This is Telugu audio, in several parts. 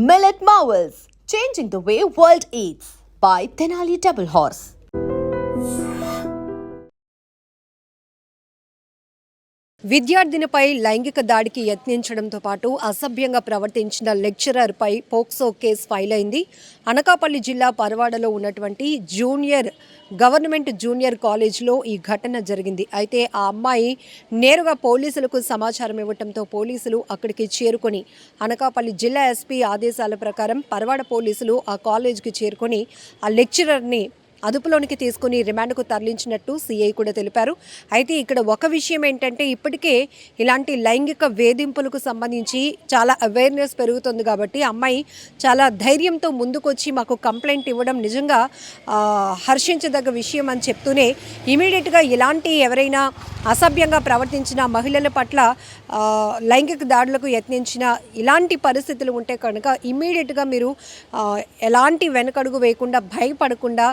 Millet Marvels, changing the way world eats by Tenali Double Horse. విద్యార్థినిపై లైంగిక దాడికి యత్నించడంతో పాటు అసభ్యంగా ప్రవర్తించిన లెక్చరర్పై పోక్సో కేసు ఫైల్ అయింది. అనకాపల్లి జిల్లా పరవాడలో ఉన్నటువంటి జూనియర్ గవర్నమెంట్ జూనియర్ కాలేజ్లో ఈ ఘటన జరిగింది. అయితే ఆ అమ్మాయి నేరుగా పోలీసులకు సమాచారం ఇవ్వడంతో పోలీసులు అక్కడికి చేరుకొని అనకాపల్లి జిల్లా ఎస్పీ ఆదేశాల ప్రకారం పరవాడ పోలీసులు ఆ కాలేజ్కి చేరుకొని ఆ లెక్చరర్ని అదుపులోనికి తీసుకుని రిమాండ్కు తరలించినట్టు సీఐ కూడా తెలిపారు. అయితే ఇక్కడ ఒక విషయం ఏంటంటే ఇప్పటికే ఇలాంటి లైంగిక వేధింపులకు సంబంధించి చాలా అవేర్నెస్ పెరుగుతుంది కాబట్టి అమ్మాయి చాలా ధైర్యంతో ముందుకొచ్చి మాకు కంప్లైంట్ ఇవ్వడం నిజంగా హర్షించదగ్గ విషయం అని చెప్తూనే ఇమీడియట్గా ఇలాంటి ఎవరైనా అసభ్యంగా ప్రవర్తించిన మహిళల పట్ల లైంగిక దాడులకు యత్నించిన ఇలాంటి పరిస్థితులు ఉంటే కనుక ఇమీడియట్గా మీరు ఎలాంటి వెనకడుగు వేయకుండా భయపడకుండా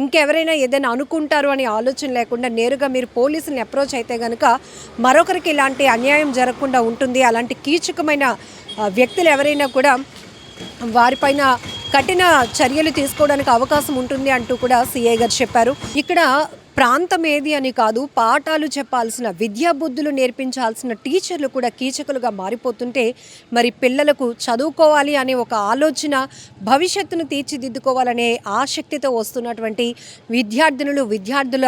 ఇంకెవరైనా ఏదైనా అనుకుంటారు అనే ఆలోచన లేకుండా నేరుగా మీరు పోలీసుని అప్రోచ్ అయితే కనుక మరొకరికి ఇలాంటి అన్యాయం జరగకుండా ఉంటుంది. అలాంటి కీచకమైన వ్యక్తులు ఎవరైనా కూడా వారిపైన కఠిన చర్యలు తీసుకోవడానికి అవకాశం ఉంటుంది అంటూ కూడా సీఐ గారు చెప్పారు. ఇక్కడ ప్రాంతం ఏది అని కాదు పాఠాలు చెప్పాల్సిన విద్యాబుద్ధులు నేర్పించాల్సిన టీచర్లు కూడా కీచకులుగా మారిపోతుంటే మరి పిల్లలకు చదువుకోవాలి అనే ఒక ఆలోచన భవిష్యత్తును తీర్చిదిద్దుకోవాలనే ఆసక్తితో వస్తున్నటువంటి విద్యార్థినులు విద్యార్థుల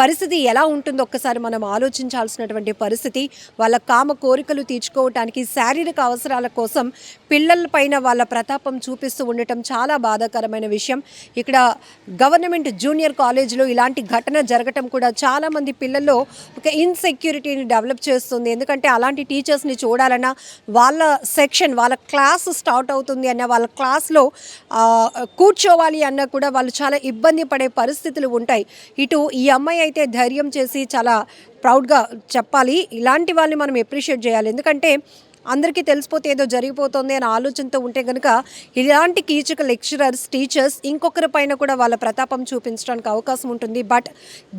పరిస్థితి ఎలా ఉంటుందో ఒక్కసారి మనం ఆలోచించాల్సినటువంటి పరిస్థితి. వాళ్ళ కామ కోరికలు తీర్చుకోవటానికి శారీరక అవసరాల కోసం పిల్లల పైన వాళ్ళ ప్రతాపం చూపిస్తూ ఉండటం చాలా బాధాకరమైన విషయం. ఇక్కడ గవర్నమెంట్ జూనియర్ కాలేజీలో ఇలాంటి ఘటన జరగటం కూడా చాలామంది పిల్లల్లో ఒక ఇన్సెక్యూరిటీని డెవలప్ చేస్తుంది. ఎందుకంటే అలాంటి టీచర్స్ని చూడాలన్నా వాళ్ళ సెక్షన్ వాళ్ళ క్లాస్ స్టార్ట్ అవుతుంది అన్న వాళ్ళ క్లాస్లో కూర్చోవాలి అన్న కూడా వాళ్ళు చాలా ఇబ్బంది పడే పరిస్థితులు ఉంటాయి. ఇటు ఈ అమ్మాయి అయితే ధైర్యం చేసి చాలా ప్రౌడ్గా చెప్పాలి ఇలాంటి వాళ్ళని మనం ఎప్రిషియేట్ చేయాలి. ఎందుకంటే అందరికీ తెలిసిపోతే ఏదో జరిగిపోతుంది అనే ఆలోచనతో ఉంటే కనుక ఇలాంటి కీచక లెక్చరర్స్ టీచర్స్ ఇంకొకరి పైన కూడా వాళ్ళ ప్రతాపం చూపించడానికి అవకాశం ఉంటుంది. బట్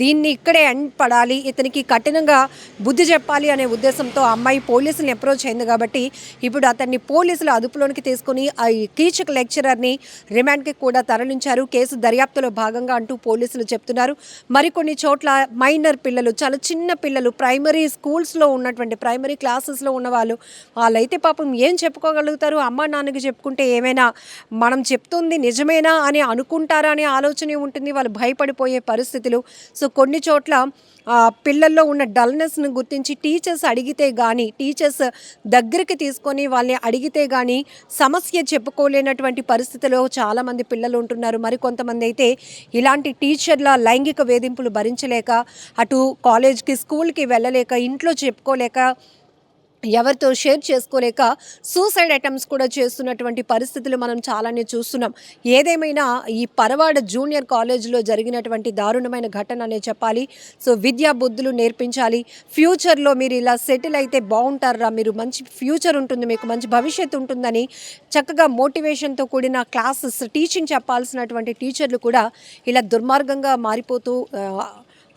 దీన్ని ఇక్కడే ఎండ్ పడాలి ఇతనికి కఠినంగా బుద్ధి చెప్పాలి అనే ఉద్దేశంతో ఆ అమ్మాయి పోలీసులను అప్రోచ్ అయింది కాబట్టి ఇప్పుడు అతన్ని పోలీసులు అదుపులోనికి తీసుకుని ఆ కీచక లెక్చరర్ని రిమాండ్కి కూడా తరలించారు. కేసు దర్యాప్తులో భాగంగా అంటూ పోలీసులు చెప్తున్నారు. మరికొన్ని చోట్ల మైనర్ పిల్లలు చాలా చిన్న పిల్లలు ప్రైమరీ స్కూల్స్లో ఉన్నటువంటి ప్రైమరీ క్లాసెస్లో ఉన్న వాళ్ళు వాళ్ళైతే పాపం ఏం చెప్పుకోగలుగుతారు? అమ్మ నాన్నకి చెప్పుకుంటే ఏమైనా మనం చెప్తుంది నిజమేనా అని అనుకుంటారా అనే ఆలోచనే ఉంటుంది. వాళ్ళు భయపడిపోయే పరిస్థితులు. సో కొన్ని చోట్ల పిల్లల్లో ఉన్న డల్నెస్ను గుర్తించి టీచర్స్ అడిగితే కానీ టీచర్స్ దగ్గరికి తీసుకొని వాళ్ళని అడిగితే కానీ సమస్య చెప్పుకోలేనటువంటి పరిస్థితిలో చాలామంది పిల్లలు ఉంటున్నారు. మరి కొంతమంది అయితే ఇలాంటి టీచర్ల లైంగిక వేధింపులు భరించలేక అటు కాలేజ్కి స్కూల్కి వెళ్ళలేక ఇంట్లో చెప్పుకోలేక ఎవరితో షేర్ చేసుకోలేక సూసైడ్ అటెంప్ట్స్ కూడా చేస్తున్నటువంటి పరిస్థితులు మనం చాలానే చూస్తున్నాం. ఏదేమైనా ఈ పరవాడ జూనియర్ కాలేజీలో జరిగినటువంటి దారుణమైన ఘటన అనే చెప్పాలి. సో విద్యా బుద్ధులు నేర్పించాలి. ఫ్యూచర్లో మీరు ఇలా సెటిల్ అయితే బాగుంటారా మీరు మంచి ఫ్యూచర్ ఉంటుంది మీకు మంచి భవిష్యత్తు ఉంటుందని చక్కగా మోటివేషన్తో కూడిన క్లాసెస్ టీచింగ్ చెప్పాల్సినటువంటి టీచర్లు కూడా ఇలా దుర్మార్గంగా మారిపోతూ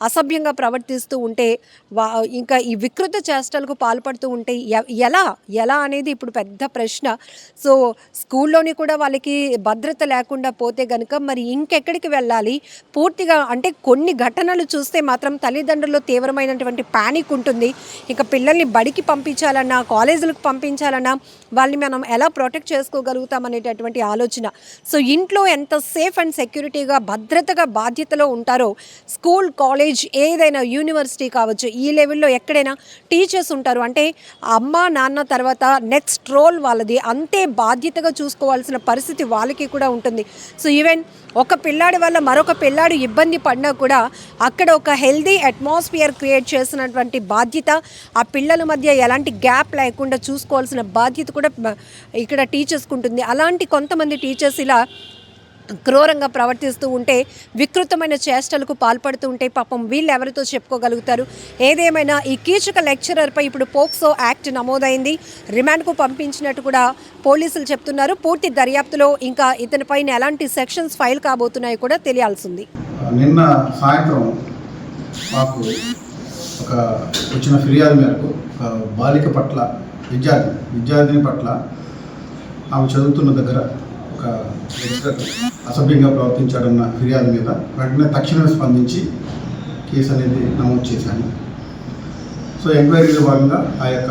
అసభ్యంగా ప్రవర్తిస్తూ ఉంటే వా ఇంకా ఈ వికృత చేష్టలకు పాల్పడుతూ ఉంటే ఎ- ఎలా ఎలా అనేది ఇప్పుడు పెద్ద ప్రశ్న. సో స్కూల్లోని కూడా వాళ్ళకి భద్రత లేకుండా పోతే గనుక మరి ఇంకెక్కడికి వెళ్ళాలి? పూర్తిగా అంటే కొన్ని ఘటనలు చూస్తే మాత్రం తల్లిదండ్రుల్లో తీవ్రమైనటువంటి ప్యానిక్ ఉంటుంది. ఇంకా పిల్లల్ని బడికి పంపించాలన్నా కాలేజీలకు పంపించాలన్నా వాళ్ళని మనం ఎలా ప్రొటెక్ట్ చేసుకోగలుగుతాం అనేటటువంటి ఆలోచన. సో ఇంట్లో ఎంత సేఫ్ అండ్ సెక్యూరిటీగా భద్రతగా బాధ్యతలో ఉంటారో స్కూల్ కాలేజ్ ఏదైనా యూనివర్సిటీ కావచ్చు ఈ లెవెల్లో ఎక్కడైనా టీచర్స్ ఉంటారు. అంటే అమ్మ నాన్న తర్వాత నెక్స్ట్ రోల్ వాళ్ళది. అంతే బాధ్యతగా చూసుకోవాల్సిన పరిస్థితి వాళ్ళకి కూడా ఉంటుంది. సో ఈవెన్ ఒక పిల్లాడి వల్ల మరొక పిల్లాడు ఇబ్బంది పడినా కూడా అక్కడ ఒక హెల్దీ అట్మాస్ఫియర్ క్రియేట్ చేసినటువంటి బాధ్యత ఆ పిల్లల మధ్య ఎలాంటి గ్యాప్ లేకుండా చూసుకోవాల్సిన బాధ్యత కూడా ఇక్కడ టీచర్స్కి ఉంటుంది. అలాంటి కొంతమంది టీచర్స్ ఇలా క్రూరంగా ప్రవర్తిస్తూ ఉంటే వికృతమైన చేష్టలకు పాల్పడుతూ ఉంటే పాపం వీళ్ళు ఎవరితో చెప్పుకోగలుగుతారు? ఏదేమైనా ఈ కీచక లెక్చరర్పై ఇప్పుడు పోక్సో యాక్ట్ నమోదైంది. రిమాండ్కు పంపించినట్టు కూడా పోలీసులు చెప్తున్నారు. పూర్తి దర్యాప్తులో ఇంకా ఇతనిపైన ఎలాంటి సెక్షన్స్ ఫైల్ కాబోతున్నాయో కూడా తెలియాల్సింది. నిన్న సాయంత్రం మాకు ఒక వచ్చిన ఫిర్యాదు మేరకు ఒక బాలిక పట్ల విద్యార్థి విద్యార్థిని పట్ల ఆమె చదువుతున్న దగ్గర ఒక లెక్చరర్ అసభ్యంగా ప్రవర్తించాడన్న ఫిర్యాదు మీద వెంటనే తక్షణమే స్పందించి కేసు అనేది నమోదు చేశాను. సో ఎంక్వైరీలో భాగంగా ఆ యొక్క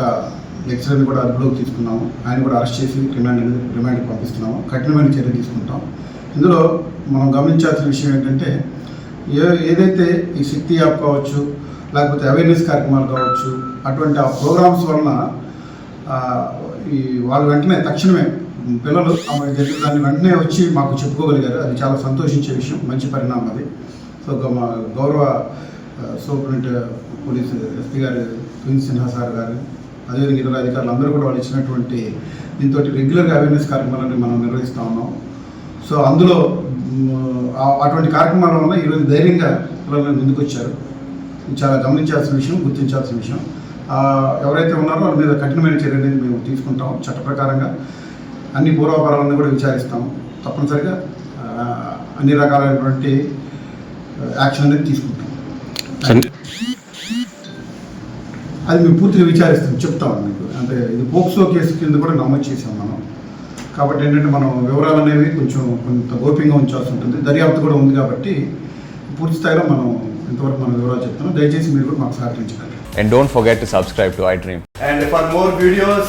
లెక్చరర్ని కూడా అదుపులోకి తీసుకున్నాము. ఆయన కూడా అరెస్ట్ చేసి రిమాండ్ రిమాండ్కి పంపిస్తున్నాము. కఠినమైన చర్య తీసుకుంటాం. ఇందులో మనం గమనించాల్సిన విషయం ఏంటంటే ఏ ఏదైతే ఈ శక్తి యాప్ కావచ్చు లేకపోతే అవేర్నెస్ కార్యక్రమాలు కావచ్చు అటువంటి ఆ ప్రోగ్రామ్స్ వలన ఈ వాళ్ళు వెంటనే తక్షణమే పిల్లలు ఆమె జరిగిన దాన్ని వెంటనే వచ్చి మాకు చెప్పుకోగలిగారు. అది చాలా సంతోషించే విషయం మంచి పరిణామం అది. సో గ- మా గౌరవ సూపరింట్ పోలీస్ ఎస్పీ గారు ప్రిన్స్ సిన్హా సార్ గారు అదేవిధంగా ఇతర అధికారులు అందరూ కూడా వాళ్ళు ఇచ్చినటువంటి దీంతో రెగ్యులర్గా అవేర్నెస్ కార్యక్రమాలను మనం నిర్వహిస్తూ ఉన్నాం. సో అందులో అటువంటి కార్యక్రమాల వల్ల ఈరోజు ధైర్యంగా పిల్లలు ముందుకు వచ్చారు చాలా గమనించాల్సిన విషయం గుర్తించాల్సిన విషయం. ఎవరైతే ఉన్నారో వాళ్ళ మీద కఠినమైన చర్య అనేది మేము తీసుకుంటాం చట్ట ప్రకారంగా. అన్ని పూర్వాపరాలను కూడా విచారిస్తాం తప్పనిసరిగా అన్ని రకాలైనటువంటి యాక్షన్ అనేది తీసుకుంటాం. అది మేము పూర్తిగా విచారిస్తాం చెప్తాం మీకు. అంటే ఇది పోక్సో కేసు కింద కూడా నమోదు చేసాం మనం. కాబట్టి ఏంటంటే మనం వివరాలు అనేవి కొంచెం కొంత గోప్యంగా ఉంచాల్సి ఉంటుంది. దర్యాప్తు కూడా ఉంది కాబట్టి పూర్తి స్థాయిలో మనం ఇంతవరకు మనం వివరాలు చెప్తున్నాం. దయచేసి మీరు కూడా మాకు సహకరించగలరు. And don't forget to subscribe to iDream. And for more videos,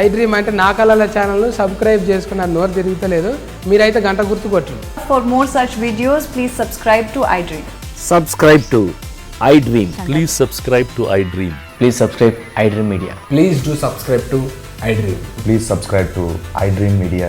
IDream అంటే నా కళల ఛానల్ను సబ్స్క్రైబ్ చేసుకున్న నోరు తిరుగుతలేదు. మీరైతే గంట గుర్తు కొట్టు. For more such videos please subscribe to iDream subscribe to iDream please subscribe to iDream please subscribe iDream media please do subscribe to iDream please subscribe to iDream media